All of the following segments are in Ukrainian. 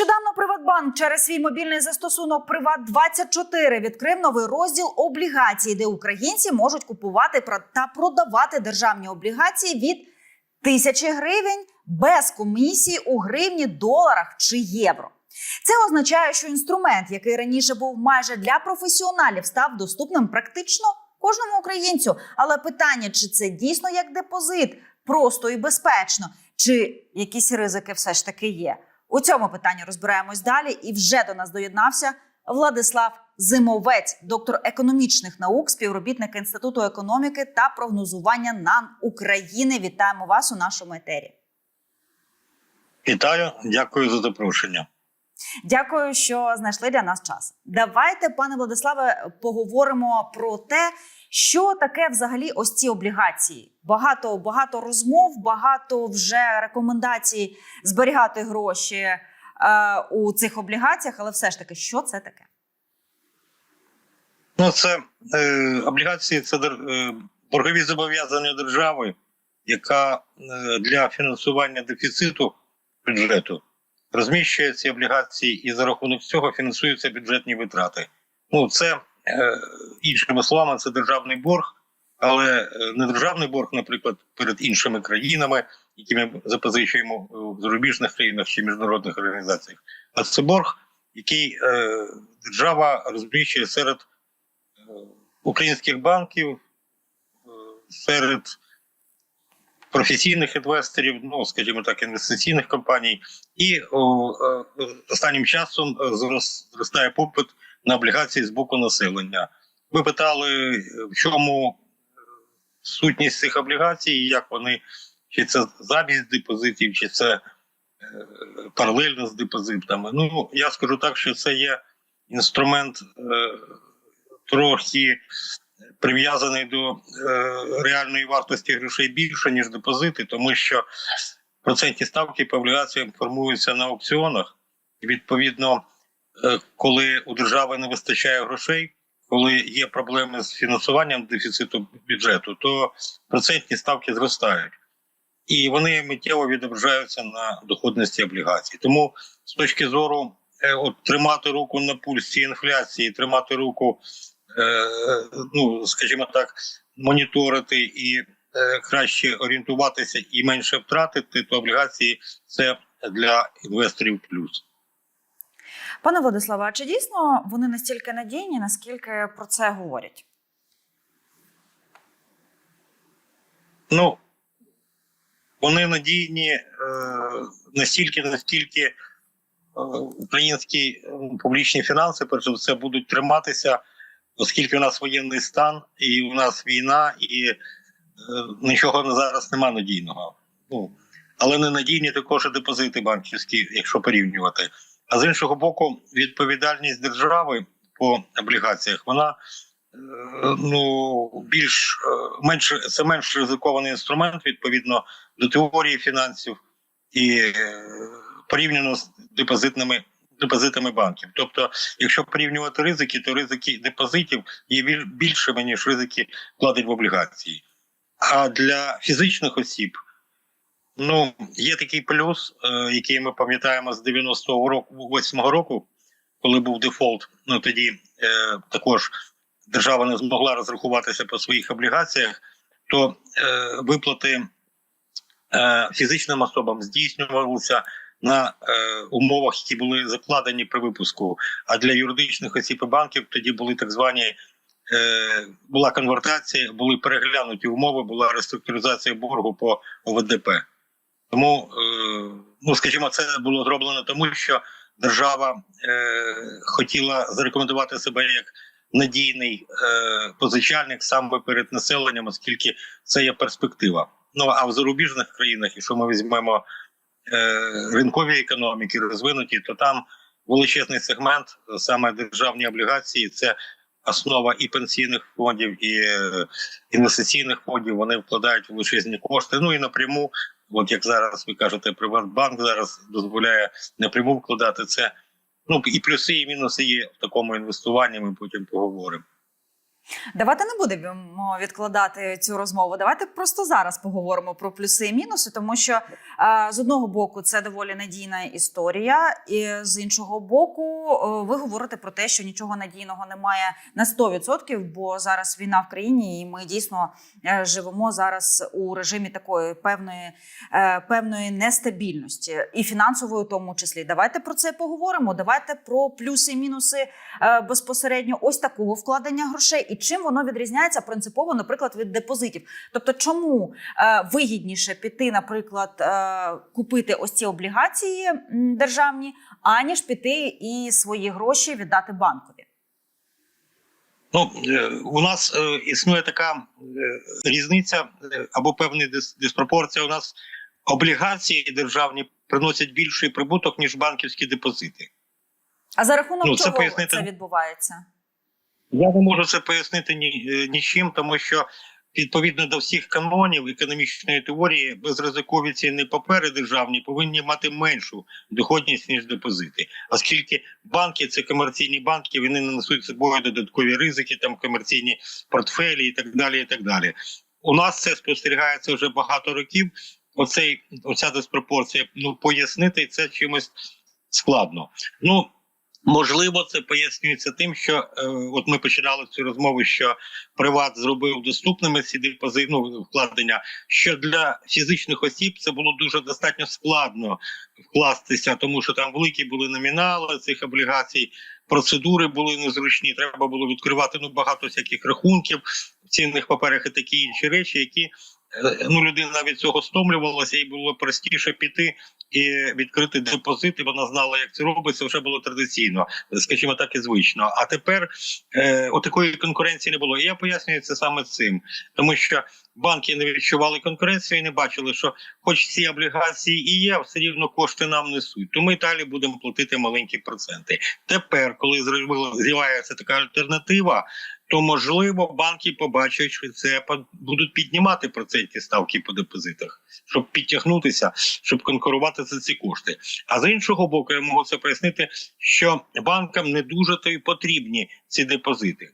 Нещодавно Приватбанк через свій мобільний застосунок Приват 24 відкрив новий розділ облігацій, де українці можуть купувати та продавати державні облігації від тисячі гривень без комісії у гривні, доларах чи євро. Це означає, що інструмент, який раніше був майже для професіоналів, став доступним практично кожному українцю. Але питання, чи це дійсно як депозит, просто і безпечно, чи якісь ризики все ж таки є. У цьому питанні розбираємось далі. І вже до нас доєднався Владислав Зимовець, доктор економічних наук, співробітник Інституту економіки та прогнозування НАН України. Вітаємо вас у нашому етері. Вітаю, дякую за запрошення. Дякую, що знайшли для нас час. Давайте, пане Владиславе, поговоримо про те, що таке взагалі ось ці облігації. Багато багато розмов, багато вже рекомендацій зберігати гроші е, у цих облігаціях, але все ж таки, що це таке? Ну, це е, облігації, це е, боргові зобов'язання держави, яка е, для фінансування дефіциту бюджету розміщує ці облігації, і за рахунок цього фінансуються бюджетні витрати. Ну, це іншими словами, це державний борг, але е, не державний борг, наприклад, перед іншими країнами, які ми запозичуємо в зарубіжних країнах чи міжнародних організаціях, а це борг, який е, держава розміщує серед е, українських банків, е, серед професійних інвесторів, ну скажімо так, інвестиційних компаній, і е, останнім часом е, зростає попит на облігації з боку населення. Ви питали, е, в чому е, сутність цих облігацій, як вони, чи це замість депозитів, чи це е, паралельно з депозитами. Ну я скажу так, що це є інструмент трохи прив'язаний до реальної вартості грошей більше, ніж депозити, тому що процентні ставки по облігаціям формуються на аукціонах. Відповідно, коли у держави не вистачає грошей, коли є проблеми з фінансуванням дефіциту бюджету, то процентні ставки зростають. І вони миттєво відображаються на доходності облігацій. Тому з точки зору е, от, тримати руку на пульсі інфляції, тримати руку е, ну скажімо так, моніторити і е, краще орієнтуватися і менше втратити, то облігації це для інвесторів плюс. Пане Владиславе, а чи дійсно вони настільки надійні, наскільки про це говорять? Ну вони надійні е, настільки, наскільки е, українські публічні фінанси перш за все будуть триматися, оскільки у нас воєнний стан, і у нас війна, і е, нічого зараз нема надійного. Ну але не надійні також і депозити банківські, якщо порівнювати. А з іншого боку, відповідальність держави по облігаціях вона е, ну більш е, менше це менш ризикований інструмент відповідно до теорії фінансів і е, порівняно з депозитними депозитами банків. Тобто, якщо порівнювати ризики, то ризики депозитів є біль- більшими ніж ризики вкладень в облігації. А для фізичних осіб ну є такий плюс, е, який ми пам'ятаємо з 90-го року 8-го року, коли був дефолт. Ну тоді е, також держава не змогла розрахуватися по своїх облігаціях, то е, виплати е, фізичним особам здійснювалися на е, умовах, які були закладені при випуску. А для юридичних осіб і банків тоді були так звані. е, Була конвертація, були переглянуті умови, була реструктуризація боргу по ОВДП. Тому, е, ну скажімо, це було зроблено тому, що держава е, хотіла зарекомендувати себе як надійний е, позичальник саме перед населенням, оскільки це є перспектива. Ну а в зарубіжних країнах, якщо ми візьмемо ринкові економіки, розвинуті, то там величезний сегмент, саме державні облігації, це основа і пенсійних фондів, і інвестиційних фондів. Вони вкладають величезні кошти. Ну і напряму, от як зараз ви кажете, Приватбанк зараз дозволяє напряму вкладати це. Ну і плюси, і мінуси є в такому інвестуванні. Ми потім поговоримо. Давайте не будемо відкладати цю розмову. Давайте просто зараз поговоримо про плюси і мінуси, тому що е, з одного боку це доволі надійна історія, і з іншого боку, е, ви говорите про те, що нічого надійного немає на 100%, бо зараз війна в країні, і ми дійсно е, живемо зараз у режимі такої певної, певної нестабільності, і фінансової, в тому числі. Давайте про це поговоримо. Давайте про плюси і мінуси безпосередньо ось такого вкладення грошей, і чим воно відрізняється принципово, наприклад, від депозитів. Тобто, чому е, вигідніше піти, наприклад, е, купити ось ці облігації державні, аніж піти і свої гроші віддати банкові? Ну, е, у нас існує така різниця або певна дис- диспропорція. У нас облігації державні приносять більший прибуток, ніж банківські депозити. А за рахунок Ну, це чого пояснити- це відбувається? Я не можу це пояснити ні, е, нічим, тому що відповідно до всіх канонів економічної теорії безризикові цінні папери державні повинні мати меншу доходність ніж депозити, оскільки банки це комерційні банки, вони не несуть собою додаткові ризики, там комерційні портфелі і так далі. І так далі. У нас це спостерігається вже багато років. Оцей оця диспропорція. Ну пояснити це чимось складно. Ну Можливо, це пояснюється тим, що е, от ми починали цю розмову, що Приват зробив доступними ці депози, ну, вкладення. Що для фізичних осіб це було дуже достатньо складно вкластися, тому що там великі були номінали цих облігацій, процедури були незручні. Треба було відкривати ну багато всяких рахунків в цінних паперах і такі інші речі, які ну людина від цього стомлювалася, і було простіше піти і відкрити депозит, і вона знала, як це робиться. Вже було традиційно, скажімо так, і звично. А тепер е, отакої конкуренції не було. І я пояснюю це саме цим, тому що банки не відчували конкуренцію і не бачили, що, хоч ці облігації і є, все рівно кошти нам несуть. То ми далі будемо платити маленькі проценти. Тепер, коли з'являється така альтернатива. То можливо банки побачать, що це будуть піднімати процентні ставки по депозитах, щоб підтягнутися, щоб конкурувати за ці кошти. А з іншого боку, я можу це пояснити, що банкам не дуже то й потрібні ці депозити.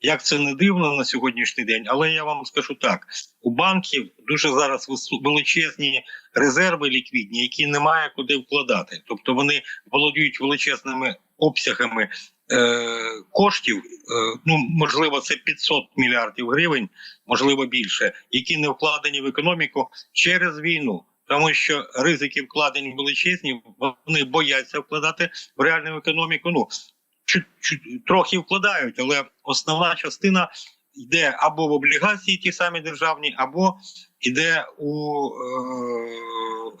Як це не дивно на сьогоднішній день, але я вам скажу так: у банків дуже зараз величезні резерви ліквідні, які немає куди вкладати. Тобто вони володіють величезними обсягами коштів. Е, ну можливо, це 500 мільярдів гривень, можливо більше, які не вкладені в економіку через війну. Тому що ризики вкладень величезні, вони бояться вкладати в реальну економіку. Ну трохи вкладають, але основна частина йде або в облігації, ті самі державні, або йде у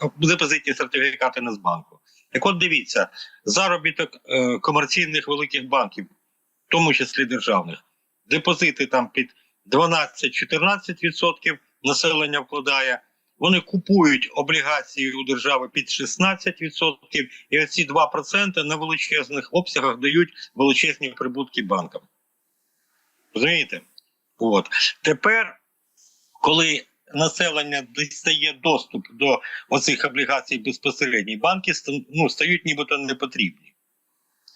е, депозитні сертифікати Нацбанку. Так от дивіться, заробіток е, комерційних великих банків, в тому числі державних, депозити там під 12-14% населення вкладає. Вони купують облігації у держави під 16%, і оці 2% на величезних обсягах дають величезні прибутки банкам. Розумієте? От тепер, коли населення дістає доступ до оцих облігацій безпосередньо, банки ну, стають нібито не потрібні.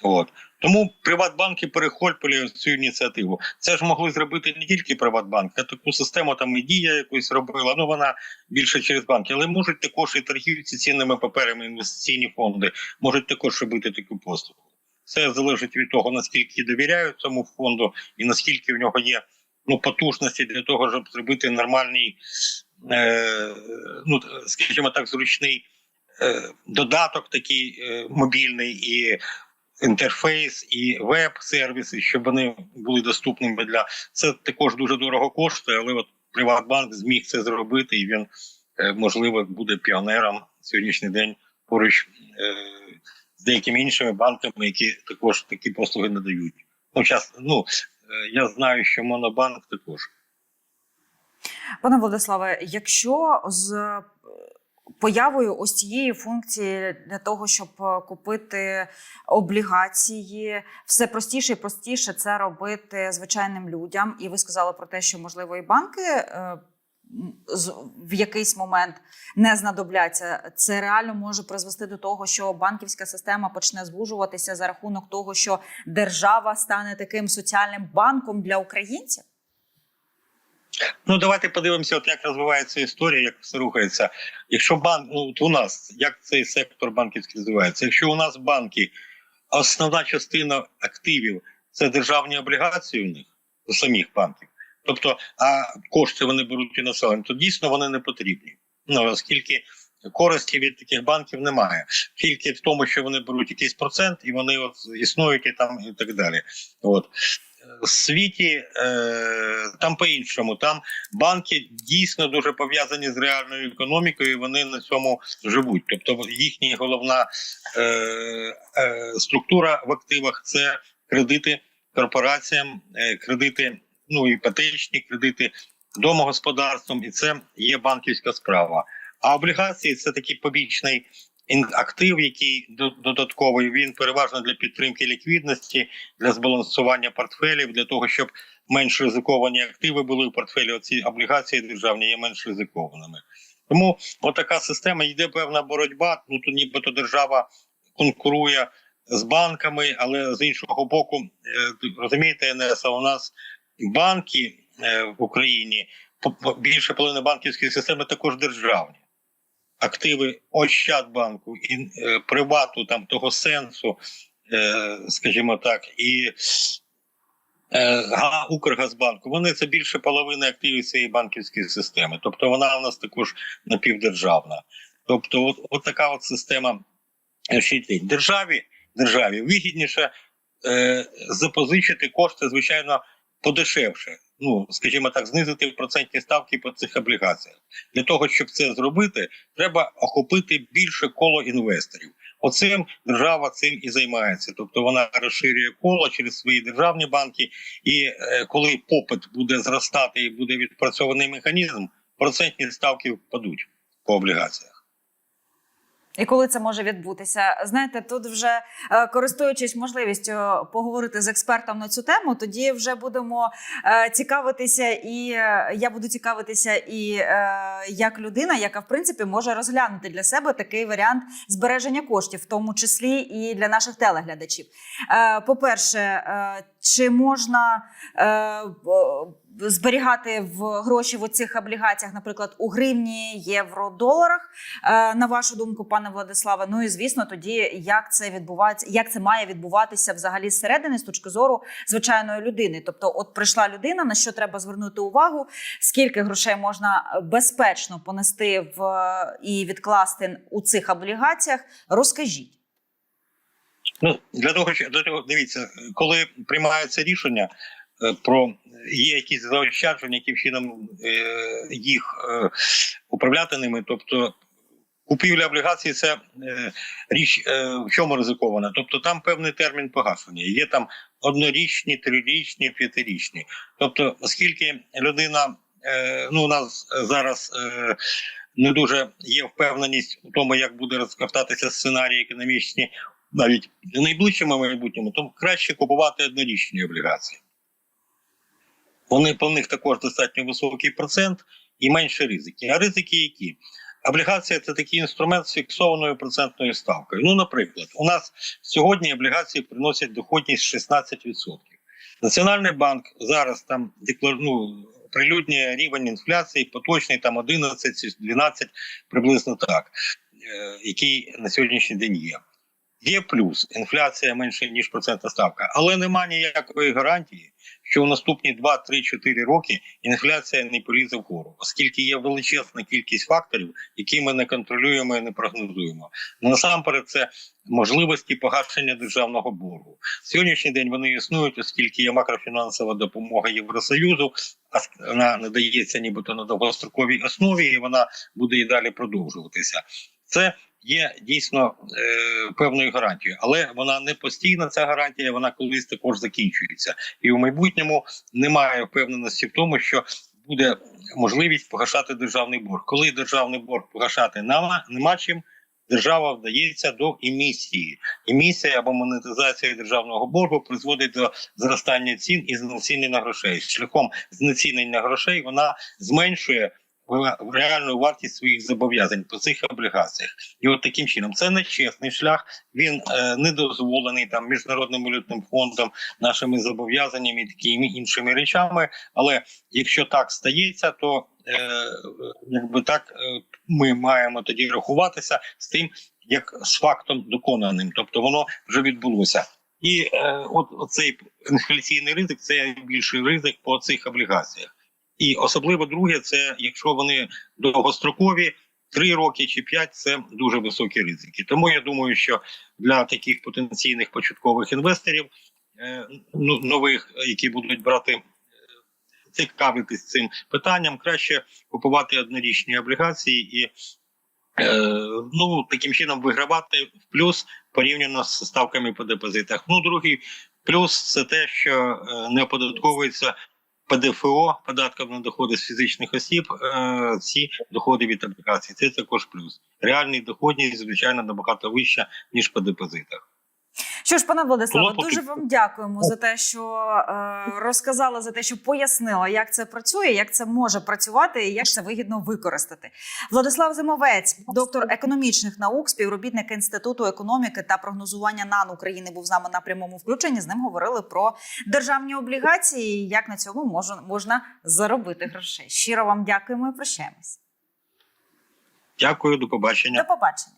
От. Тому Приватбанки перехоплюють цю ініціативу. Це ж могли зробити не тільки Приватбанк, а таку систему там і дія якусь робила. Ну вона більше через банки, але можуть також і торгівці цінними паперами, інвестиційні фонди можуть також робити таку послугу. Це залежить від того, наскільки довіряють цьому фонду і наскільки в нього є ну, потужності для того, щоб зробити нормальний, е, ну скажімо так, зручний е, додаток, такий е, мобільний і інтерфейс, і веб-сервіси, щоб вони були доступними для це також дуже дорого коштує, але от Приватбанк зміг це зробити, і він е, можливо буде піонером сьогоднішній день поруч е, з деякими іншими банками, які також такі послуги надають. Ну, час, ну я знаю, що Монобанк також. Пане Владиславе, якщо з е, появою ось цієї функції для того, щоб е, купити облігації, все простіше і простіше це робити звичайним людям, і ви сказали про те, що можливо і банки. В якийсь момент не знадобляться. Це реально може призвести до того, що банківська система почне звужуватися за рахунок того, що держава стане таким соціальним банком для українців. Ну давайте подивимося, от як розвивається історія, як все рухається. Якщо банк, ну от у нас як цей сектор банківський розвивається? Якщо у нас банки, основна частина активів це державні облігації у них у самих банків, тобто а кошти вони беруть у населення, то дійсно вони не потрібні. Ну оскільки користі від таких банків немає, тільки в тому, що вони беруть якийсь процент і вони от існують і там і так далі. От в світі е, там по-іншому. Там банки дійсно дуже пов'язані з реальною економікою, і вони на цьому живуть. Тобто їхня головна е, е, структура в активах це кредити корпораціям, е, кредити, ну іпотечні кредити домогосподарствам, і це є банківська справа. А облігації це такий побічний актив, який додатковий. Він переважно для підтримки ліквідності, для збалансування портфелів, для того, щоб менш ризиковані активи були в портфелі. Оці облігації державні є менш ризикованими. Тому отака система йде певна боротьба. Ну то нібито держава конкурує з банками, але з іншого боку, е, розумієте, Енеса, у нас банки е, в Україні більше половини банківської системи також державні. Активи Ощадбанку і е, привату там того сенсу, е, скажімо так, і Укргазбанку, вони це більше половини активів цієї банківської системи. Тобто вона у нас також напівдержавна. Тобто, от, от така от система е, щитить. Державі, державі вигідніше е, запозичити кошти, звичайно, подешевше. Ну, скажімо так, знизити процентні ставки по цих облігаціях. Для того, щоб це зробити, треба охопити більше коло інвесторів. Оцим держава цим і займається. Тобто вона розширює коло через свої державні банки. І е, коли попит буде зростати і буде відпрацьований механізм, процентні ставки впадуть по облігаціях. І коли це може відбутися? Знаєте, тут вже е, користуючись можливістю поговорити з експертом на цю тему, тоді вже будемо е, цікавитися, і е, я буду цікавитися і як людина, яка в принципі може розглянути для себе такий варіант збереження коштів, в тому числі і для наших телеглядачів. Е, По-перше, е, чи можна зберігати в гроші в оцих облігаціях, наприклад, у гривні, євро, доларах? Е, На вашу думку, пане Владиславе, ну і звісно, тоді як це відбувається, як це має відбуватися взагалі зсередини з точки зору звичайної людини? Тобто, от прийшла людина, на що треба звернути увагу, скільки грошей можна безпечно понести в і відкласти у цих облігаціях? Розкажіть. Ну для того, для того, дивіться, коли приймається рішення е, про є якісь заощадження, яким чином е, їх е, управляти ними, тобто. Купівля облігацій це е, річ е, в чому ризикована. Тобто там певний термін погашення. Є там однорічні, трирічні, п'ятирічні. Тобто, оскільки людина, е, ну у нас зараз е, не дуже є впевненість у тому, як буде розкартатися сценарії економічні, навіть в найближчому майбутньому, то краще купувати однорічні облігації. Вони по них також достатньо високий процент і менше ризики. А ризики які? Облігація це такий інструмент з фіксованою процентною ставкою. Ну, наприклад, у нас сьогодні облігації приносять доходність 16%. Національний банк зараз там ну, прилюднює рівень інфляції, поточний там 11 12 приблизно так, е, який на сьогоднішній день є. Є плюс інфляція менше ніж процентна ставка, але нема ніякої гарантії, що в наступні 2, 3, 4 роки інфляція не полізе вгору, оскільки є величезна кількість факторів, які ми не контролюємо і не прогнозуємо. Ну, насамперед, це можливості погашення державного боргу. Сьогоднішній день вони існують, оскільки є макрофінансова допомога Євросоюзу, а вона надається нібито на довгостроковій основі, і вона буде і далі продовжуватися. Це є дійсно е, певною гарантією, але вона не постійна. Ця гарантія вона колись також закінчується, і в майбутньому немає впевненості в тому, що буде можливість погашати державний борг. Коли державний борг погашати нема, нема чим. Держава вдається до емісії. Емісія або монетизація державного боргу призводить до зростання цін і знецінення грошей. Шляхом знецінення грошей вона зменшує реальну вартість своїх зобов'язань по цих облігаціях. І от таким чином це нечесний шлях. Він е, не дозволений там міжнародним валютним фондом, нашими зобов'язаннями і такими іншими речами. Але якщо так стається, то е, якби так е, ми маємо тоді рахуватися з тим, як з фактом доконаним, тобто воно вже відбулося. І е, от цей інфляційний ризик це найбільший ризик по цих облігаціях. І особливо друге, це якщо вони довгострокові, три роки чи п'ять це дуже високі ризики. Тому я думаю, що для таких потенційних початкових інвесторів е, ну, нових, які будуть брати е, цікавитись цим питанням, краще купувати однорічні облігації і е, ну таким чином вигравати в плюс порівняно з ставками по депозитах. Ну, другий плюс це те, що не оподатковується ПДФО податком на доходи з фізичних осіб. Е, ці доходи від облігацій. Це також плюс. Реальний доходність, звичайно, набагато вища ніж по депозитах. Що ж, пане Владиславе, дуже вам дякуємо за те, що е, розказали за те, що пояснила, як це працює, як це може працювати і як це вигідно використати. Владислав Зимовець, доктор економічних наук, співробітник інституту економіки та прогнозування НАН України, був з нами на прямому включенні. З ним говорили про державні облігації, і як на цьому можна, можна заробити грошей. Щиро вам дякуємо і прощаємось. Дякую, до побачення. До побачення.